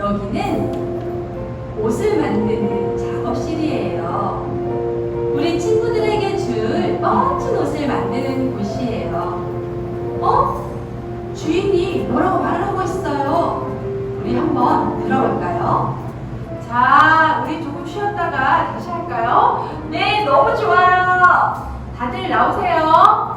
여기는 옷을 만드는 작업실이에요. 우리 친구들에게 줄 멋진 옷을 만드는 곳이에요. 어? 주인이 뭐라고 말을 하고 있어요? 우리 한번 들어볼까요? 자, 우리 조금 쉬었다가 다시 할까요? 네, 너무 좋아요. 다들 나오세요.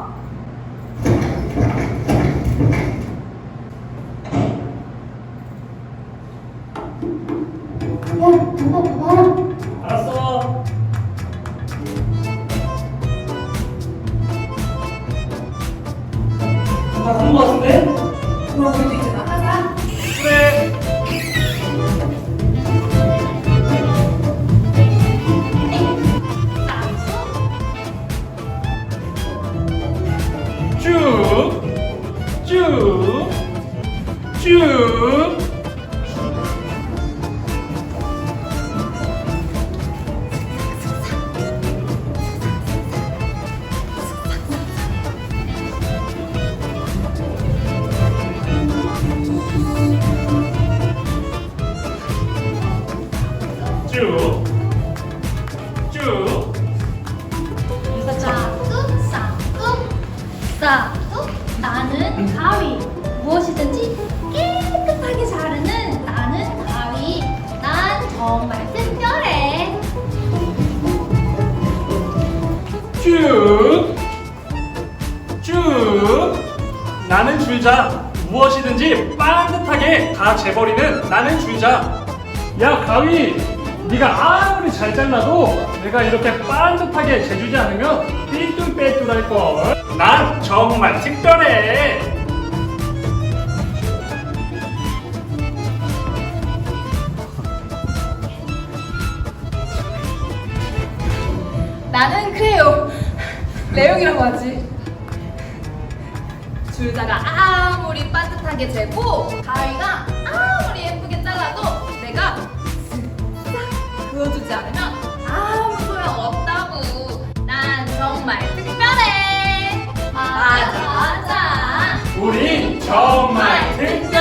다산거 같은데? 그럼 우리도 이제. 그래. 쭉, 쭉, 쭉. 쭉, 쭉. 싹둑, 싹둑, 싹둑. 나는 가위. 무엇이든지 깨끗하게 자르는 나는 가위. 난 정말 특별해. 쭉, 쭉. 나는 줄자. 무엇이든지 반듯하게 다 재버리는 나는 줄자. 야 가위, 네가 아무리 잘 잘라도 내가 이렇게 반듯하게 재주지 않으면 삐뚤빼뚤할 걸. 난 정말 특별해. 나는 크레용. 레용이라고 하지. 줄자가 아무리 반듯하게 재고 가위가 아무리 예쁘게 잘라도 내가 그어주지 않으면 아무 소용 없다고. 난 정말 특별해. 맞아 맞아. 우리 정말 특별해.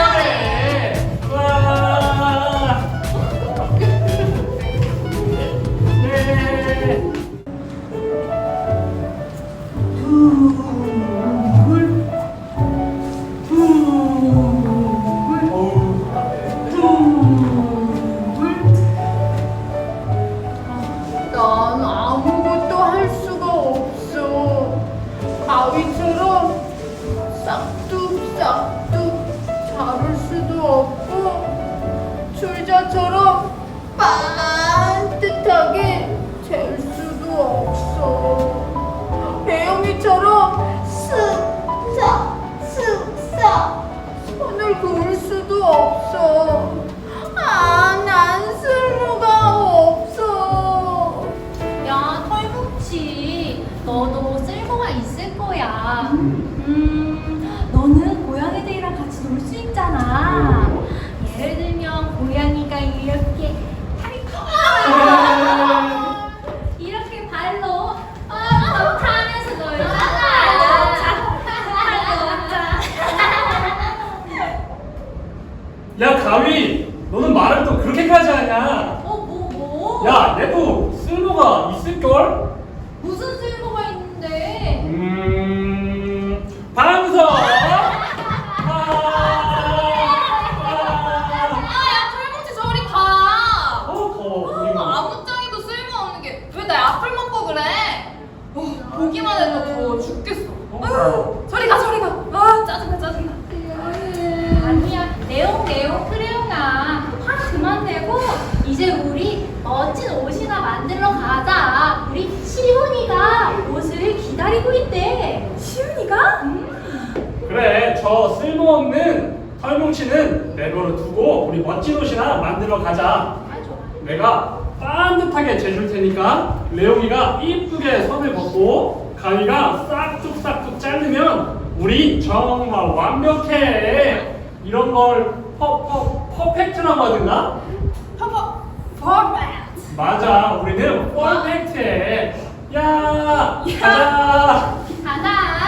너는 말을 또 그렇게까지 하냐? 어, 뭐, 뭐? 야, 얘도 쓸모가 있을 걸? 무슨 쓸모가 있는데? 음, 방석. 아, 야, 털뭉치 저리 가. 어, 더 우리 아, 아무짝에도 쓸모없는 게 왜 내 앞을 먹고 그래? 어, 보기만 해도 더워 죽겠어. 아유, 저리 가, 저리 가. 아, 짜증나, 짜증나. 아니야, 레옹, 레옹, 크레용아. 화 그만 내고, 이제 우리 멋진 옷이나 만들러 가자. 우리 시훈이가 옷을 기다리고 있대. 시윤이가? 그래, 저 쓸모없는 털뭉치는 내버려 두고 우리 멋진 옷이나 만들러 가자. 내가 반듯하게 재줄 테니까 레옹이가 이쁘게 선을 벗고 가위가 싹둑싹둑 자르면 우리 정말 완벽해. 이런 걸 퍼, 퍼, 퍼펙트라고 하든가? 퍼퍼, 퍼펙트. 맞아, 우리는 퍼펙트해. 야, 가자. 가자.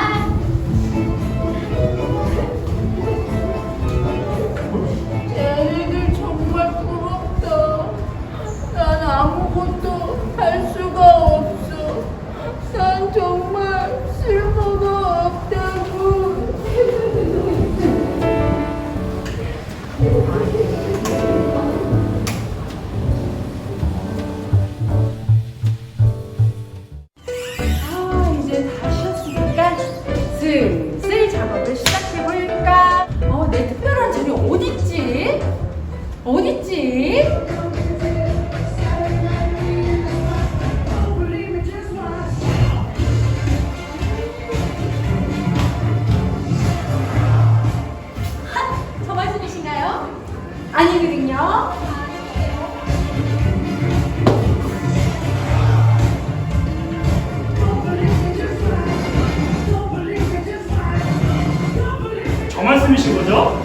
말씀이신 거죠?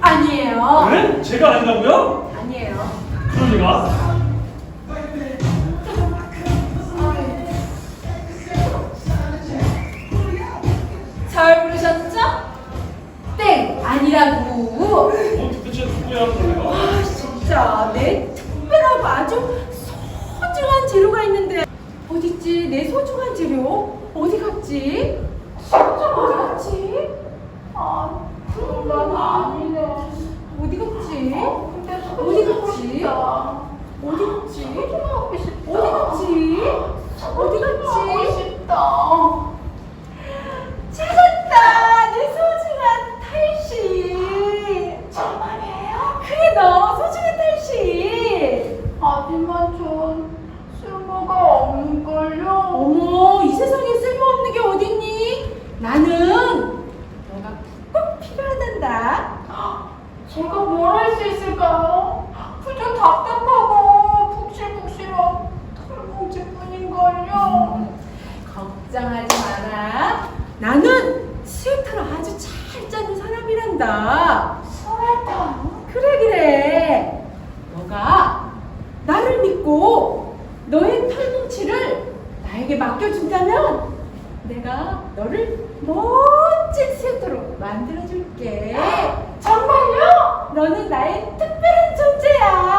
아니에요. 네? 제가 아니라고요? 아니에요. 그럴 리가. 잘 부르셨죠? 땡 아니라고. 어, 도대체 누구야, 그럴 리가? 아 진짜 내 특별하고 아주 소중한 재료가 있는데 어딨지? 내 소중한 재료 어디 갔지? 진짜 어디 갔지? 아, 그건 아니네. 어디 갔지? 근데 어디 갔지? 어디 갔지? 소중하고 싶다. 어디 갔지? 어디 갔지? 싶다. 찾았다! 내 소중한 탈시! 정말이에요? 그래 너 소중한 탈시! 하지만 전 쓸모가 없는걸요. 어머 이 세상에 쓸모없는 게 어딨니? 나는 너가 꼭 필요하단다 제가 뭘 할 수 있을까요? 그저 답답하고 푹실푹실한 털뭉치뿐인걸요. 걱정하지 마라 나는 스웨터를 아주 잘 짜는 사람이란다 스웨터. 그래 그래 너가 나를 믿고 너의 털뭉치를 나에게 맡겨준다면 내가 너를 멋진 스웨터로 만들어줄게 정말요? 너는 나의 특별한 존재야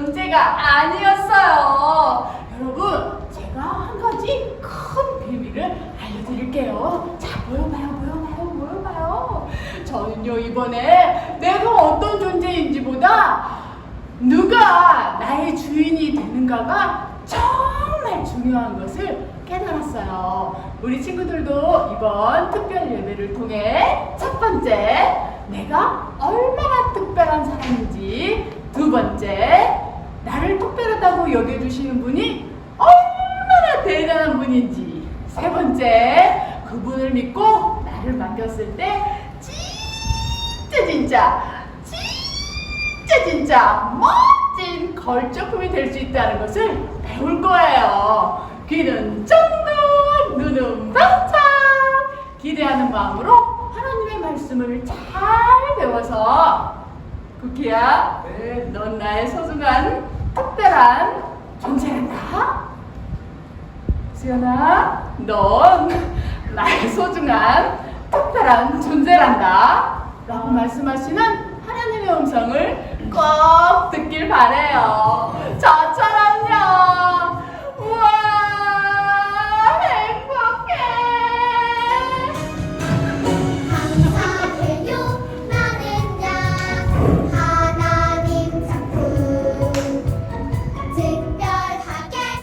존재가 아니었어요. 여러분, 제가 한 가지 큰 비밀을 알려드릴게요. 자, 모여봐요, 모여봐요, 모여봐요. 저는요, 이번에 내가 어떤 존재인지보다 누가 나의 주인이 되는가가 정말 중요한 것을 깨달았어요. 우리 친구들도 이번 특별 예배를 통해 첫 번째, 내가 얼마나 특별한 사람인지, 두 번째, 나를 특별하다고 여겨주시는 분이 얼마나 대단한 분인지, 세 번째, 그분을 믿고 나를 맡겼을 때 진짜 진짜 진짜 진짜 멋진 걸작품이 될 수 있다는 것을 배울 거예요. 귀는 쫑긋, 눈은 반짝. 기대하는 마음으로 하나님의 말씀을 잘 배워서 쿠키야, 네, 넌 나의 소중한 특별한 존재란다. 수연아, 넌 나의 소중한 특별한 존재란다. 라고 말씀하시는 하나님의 음성을 꼭 듣길. 저처럼